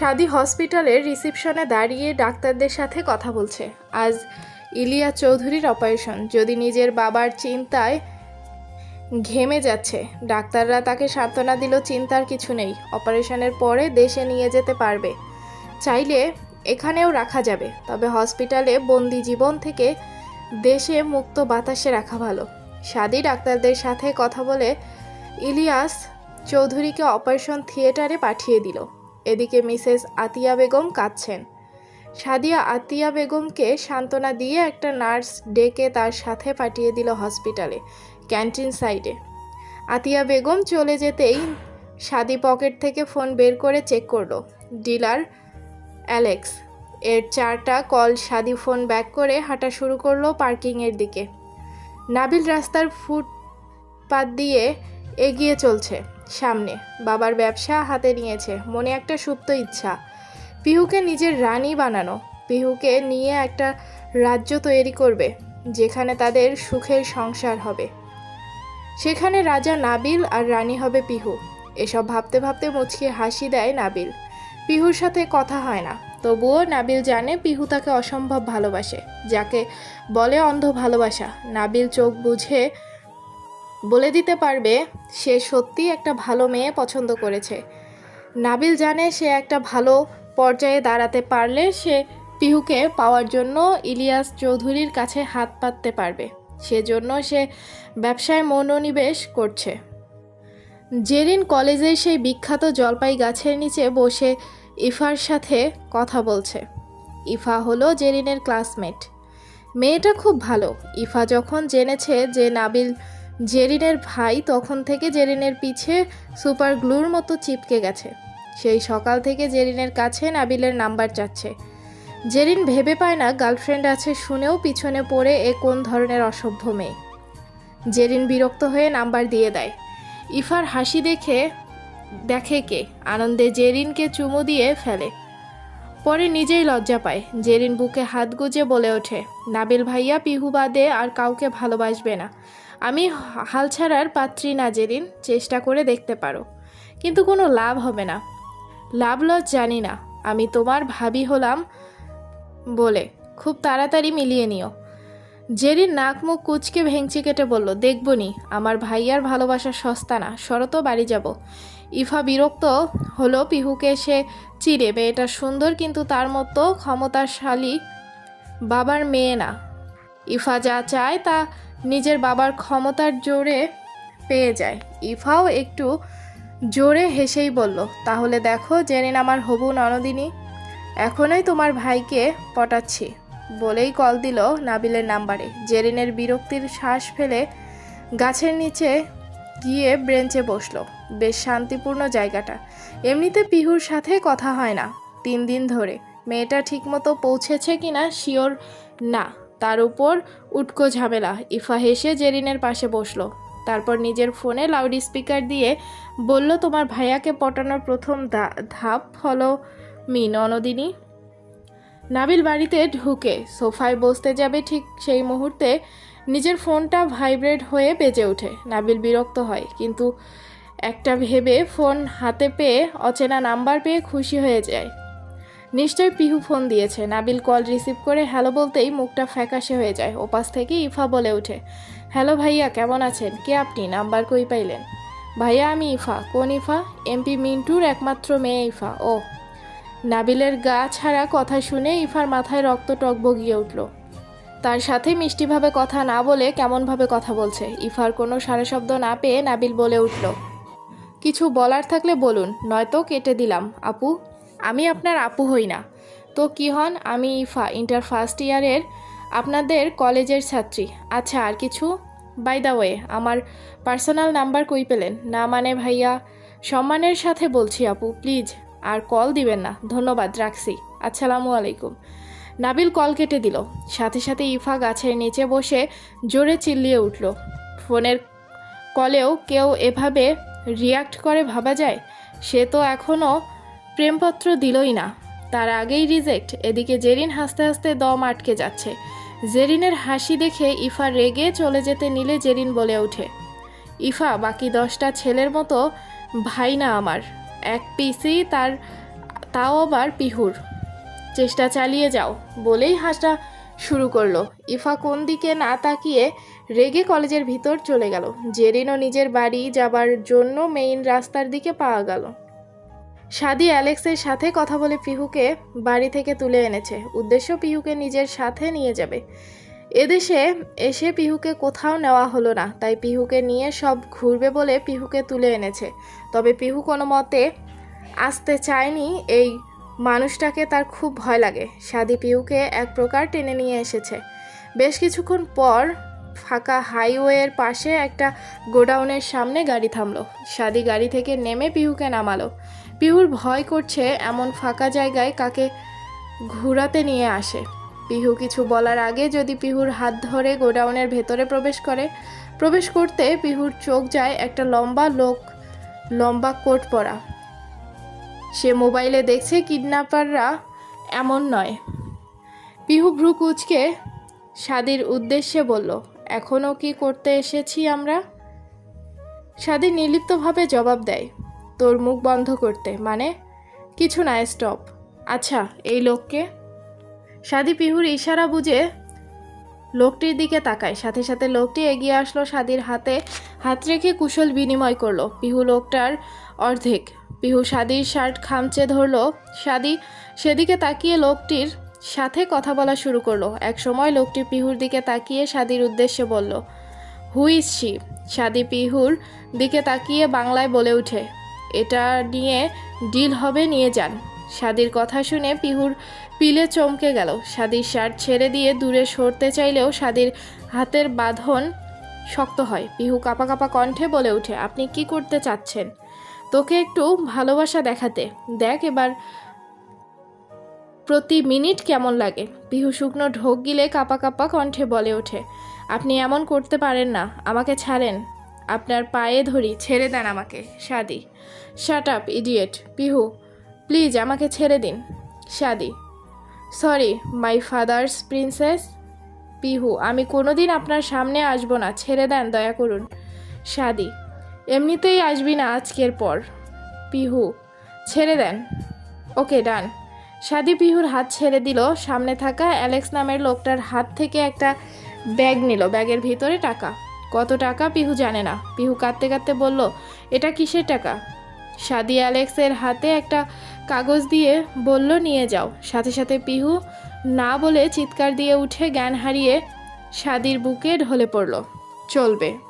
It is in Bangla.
সাদি হসপিটালের রিসিপশনে দাঁড়িয়ে ডাক্তারদের সাথে কথা বলছে। আজ ইলিয়া চৌধুরীর অপারেশন। যদি নিজের বাবার চিন্তায় ঘেমে যাচ্ছে, ডাক্তাররা তাকে সান্ত্বনা দিল চিন্তার কিছু নেই। অপারেশনের পরে দেশে নিয়ে যেতে পারবে। চাইলে এখানেও রাখা যাবে। তবে হসপিটালে বন্দি জীবন থেকে দেশে মুক্ত বাতাসে রাখা ভালো। সাদি ডাক্তারদের সাথে কথা বলে ইলিয়াস চৌধুরীকে অপারেশন থিয়েটারে পাঠিয়ে দিল। এদিকে মিসেস আতিয়া বেগম কাঁদছেন। সাদিয়া আতিয়া বেগমকে সান্ত্বনা দিয়ে একটা নার্স ডেকে তার সাথে পাঠিয়ে দিল হসপিটালে, ক্যান্টিন সাইডে। আতিয়া বেগম চলে যেতেই সাদি পকেট থেকে ফোন বের করে চেক করল। ডিলার অ্যালেক্স, এর চারটা কল সাদি ফোন ব্যাক করে হাঁটা শুরু করল পার্কিংয়ের দিকে। নাবিল রাস্তার ফুটপাত দিয়ে এগিয়ে চলছে, সামনে। বাবার ব্যবসা হাতে নিয়েছে, মনে একটা সুপ্ত ইচ্ছা। পিহুকে নিজের রানী বানানো, পিহুকে নিয়ে একটা রাজ্য তৈরি করবে, যেখানে তাদের সুখের সংসার হবে। সেখানে রাজা নাবিল আর রানী হবে পিহু। এসব ভাবতে ভাবতে মুচকি হাসি দেয় নাবিল। পিহুর সাথে কথা হয় না, তবুও নাবিল জানে পিহু তাকে অসম্ভব ভালোবাসে, যাকে বলে অন্ধ ভালোবাসা। নাবিল চোখ বুঝে বলে দিতে পারবে, সে সত্যি একটা ভালো মেয়ে পছন্দ করেছে। নাবিল জানে সে একটা ভালো পর্যায়ে দাঁড়াতে পারলে সে পিহুকে পাওয়ার জন্য ইলিয়াস চৌধুরীর কাছে হাত পাততে পারবে। সেজন্য সে ব্যবসায় মনোনিবেশ করছে। জেরিন কলেজের সেই বিখ্যাত জলপাই গাছের নিচে বসে ইফার সাথে কথা বলছে। ইফা হলো জেরিনের ক্লাসমেট। মেয়েটা খুব ভালো। ইফা যখন জেনেছে যে নাবিল জেরিনের ভাই তখন থেকে জেরিনের পিছে সুপার গ্লুর মতো চিপকে গেছে। সেই সকাল থেকে জেরিনের কাছে নাবিলের নাম্বার চাচ্ছে জেরিন ভেবে পায় না গার্লফ্রেন্ড আছে শুনেও পিছনে পড়ে এ কোন ধরনের অসভ্য মেয়ে। জেরিন বিরক্ত হয়ে নাম্বার দিয়ে দেয়। ইফার হাসি দেখে দেখে কে? আনন্দে জেরিনকে চুমু দিয়ে ফেলে। পরে নিজেই লজ্জা পায়। জেরিন বুকে হাত গুজে বলে ওঠে, নাবিল ভাইয়া, পিহু বাদে আর কাউকে ভালোবাসবে না। আমি হাল ছাড়ার পাত্রী না জেরিন চেষ্টা করে দেখতে পারো। কিন্তু কোনো লাভ হবে না। লাভ লস জানি না। আমি তোমার ভাবি হলাম বলে খুব তাড়াতাড়ি মিলিয়ে নিও। জেরির নাক মুখ কুচকে ভেঙচি কেটে বলল দেখবনি আমার ভাইয়ার ভালোবাসা সস্তা না শরত বাড়ি যাব। ইফা বিরক্ত হলো পিহুকে, সে চিরে মেয়েটা সুন্দর কিন্তু তার মতো ক্ষমতাশালী বাবার মেয়ে না। ইফা যা চায় তা নিজের বাবার ক্ষমতার জোরে পেয়ে যায়। ইফাও একটু জোরে হেসেই বলল, তাহলে দেখো জেরিন আমার হবু ননদিনী, এখনই তোমার ভাইকে পটাচ্ছি। বলেই কল দিল নাবিলের নাম্বারে। জেরিনের বিরক্তির শ্বাস ফেলে গাছের নিচে গিয়ে ব্রেঞ্চে বসল। বেশ শান্তিপূর্ণ জায়গাটা। এমনিতে পিহুর সাথে কথা হয় না, তিন দিন ধরে। মেয়েটা ঠিকমতো পৌঁছেছে কিনা শিওর না। তার উপর উটকো ঝামেলা। ইফা হেসে জেরিনের পাশে বসল। তারপর নিজের ফোনে লাউড স্পিকার দিয়ে বলল, তোমার ভাইয়াকে পটানোর প্রথম ধাপ হলো মি, ননদিনী। নাবিল বাড়িতে ঢুকে সোফায় বসতে যাবে ঠিক সেই মুহূর্তে নিজের ফোনটা ভাইব্রেট হয়ে বেজে ওঠে। নাবিল বিরক্ত হয়, কিন্তু একটা ভেবে ফোন হাতে পেয়ে অচেনা নাম্বার পেয়ে খুশি হয়ে যায়। নিশ্চয় পিহু ফোন দিয়েছে। নাবিল কল রিসিভ করে হ্যালো বলতেই মুখটা ফ্যাকাশে হয়ে যায়। ওপাশ থেকে ইফা বলে ওঠে, হ্যালো ভাইয়া, কেমন আছেন? কে আপনি? নাম্বার কই পাইলেন? ভাইয়া, আমি ইফা। কোন ইফা? এমপি মিন্টুর একমাত্র মেয়ে ইফা। ও। নাবিলের গা ছাড়া কথা শুনে ইফার মাথায় রক্ত টকবগিয়ে উঠল। তার সাথে মিষ্টিভাবে কথা না বলে কেমনভাবে কথা বলছে? ইফার কোনো সারা শব্দ না পেয়ে নাবিল বলে উঠল, কিছু বলার থাকলে বলুন, নয়তো কেটে দিলাম। আপু আমি আপনার আপু হই না। তো কি হন, আমি ইফা ইন্টার ফার্স্ট ইয়ারের আপনাদের কলেজের ছাত্রী। আচ্ছা আর কিছু? বাই দ্য ওয়ে আমার পার্সোনাল নাম্বার কই পেলেন? না মানে ভাইয়া, সম্মানের সাথে বলছি আপু প্লিজ আর কল দিবেন না। ধন্যবাদ, রাখছি। আসসালামু আলাইকুম। নাবিল কল কেটে দিল। সাথে সাথে ইফা গাছের নিচে বসে জোরে চিল্লিয়ে উঠল। ফোনের কলেও কেউ এভাবে রিয়াক্ট করে ভাবা যায়? সে তো এখনও প্রেমপত্র দিলই না। তার আগেই রিজেক্ট, এদিকে জেরিন হাসতে হাসতে দম আটকে যাচ্ছে। জেরিনের হাসি দেখে ইফা রেগে চলে যেতে নিলে জেরিন বলে ওঠে, ইফা, বাকি দশটা ছেলের মতো ভাই না আমার। এক পিসি, তার, তাও আবার পিহুর। চেষ্টা চালিয়ে যাও। বলেই হাসটা শুরু করল। ইফা কোন দিকে না তাকিয়ে রেগে কলেজের ভিতর চলে গেল। জেরিনও নিজের বাড়ি যাবার জন্য মেইন রাস্তার দিকে পাওয়া গেল। সাদি অ্যালেক্সের সাথে কথা বলে পিহুকে বাড়ি থেকে তুলে এনেছে। উদ্দেশ্য পিহুকে নিজের সাথে নিয়ে যাবে। এদেশে এসে পিহুকে কোথাও নেওয়া হলো না, তাই পিহুকে নিয়ে সব ঘুরবে বলে পিহুকে তুলে এনেছে। তবে পিহু কোনো মতে আসতে চায়নি, এই মানুষটাকে তার খুব ভয় লাগে। সাদি পিহুকে এক প্রকার টেনে নিয়ে এসেছে। বেশ কিছুক্ষণ পর ফাঁকা হাইওয়ের পাশে একটা গোডাউনের সামনে গাড়ি থামলো। সাদি গাড়ি থেকে নেমে পিহুকে নামালো। পিহুর ভয় করছে এমন ফাঁকা জায়গায় কাকে ঘুরাতে নিয়ে আসে। পিহু কিছু বলার আগে যদি পিহুর হাত ধরে গোডাউনের ভেতরে প্রবেশ করে, প্রবেশ করতে পিহুর চোখ যায় একটা লম্বা লোক, লম্বা কোট পরা। সে মোবাইলে দেখছে কিডন্যাপাররা এমন নয়। পিহু ভ্রু কুচকে সাদির উদ্দেশ্যে বলল এখনও কি করতে এসেছি আমরা? সাদি নির্লিপ্তভাবে জবাব দেয় তোর মুখ বন্ধ করতে মানে? কিছু না স্টপ আচ্ছা এই লোককে? সাদি পিহুর ইশারা বুঝে লোকটির দিকে তাকায়। সাথে সাথে লোকটি এগিয়ে আসলো সাদির হাতে। হাত রেখে কুশল বিনিময় করল। পিহু লোকটার অর্ধেক। পিহু সাদির শার্ট খামচে ধরলো। সাদি সেদিকে তাকিয়ে লোকটির সাথে কথা বলা শুরু করল। এক সময় লোকটি পিহুর দিকে তাকিয়ে সাদির উদ্দেশ্যে বলল, হুইস শি? সাদি পিহুর দিকে তাকিয়ে বাংলায় বলে ওঠে এটা নিয়ে ডিল হবে, নিয়ে যান। সাদির কথা শুনে পিহুর পিলে চমকে গেল। সাদির শার্ট ছেড়ে দিয়ে দূরে সরতে চাইলেও সাদির হাতের বাঁধন শক্ত হয়। পিহু কাপা কাপা কণ্ঠে বলে ওঠে, আপনি কি করতে চাচ্ছেন? তোকে একটু ভালোবাসা দেখাতে। দেখ এবার প্রতি মিনিট কেমন লাগে। পিহু শুকনো ঢোক গিলে কাপা কাপা কণ্ঠে বলে ওঠে, আপনি এমন করতে পারেন না। আমাকে ছাড়েন। আপনার পায়ে ধরি, ছেড়ে দেন আমাকে। Sadi. Shut up idiot Pihu. Please আমাকে ছেড়ে দিন। Sadi. Sorry my father's princess Pihu, আমি কোনো দিন আপনার সামনে আসব না। ছেড়ে দেন, দয়া করুন। সাদি। এমনিতেই আসবি না আজকের পর। পিহু। ছেড়ে দেন। ওকে, ডান। সাদি পিহুর হাত ছেড়ে দিল। সামনে থাকা অ্যালেক্স নামের লোকটার হাত থেকে একটা ব্যাগ নিল। ব্যাগের ভিতরে টাকা। কত টাকা পিহু জানে না। পিহু কাঁদতে কাঁদতে বলল, এটা কিসের টাকা? সাদি অ্যালেক্সের হাতে একটা কাগজ দিয়ে বলল, নিয়ে যাও। সাথে সাথে পিহু না বলে চিৎকার দিয়ে উঠে জ্ঞান হারিয়ে সাদির বুকে ঢলে পড়ল। চলবে।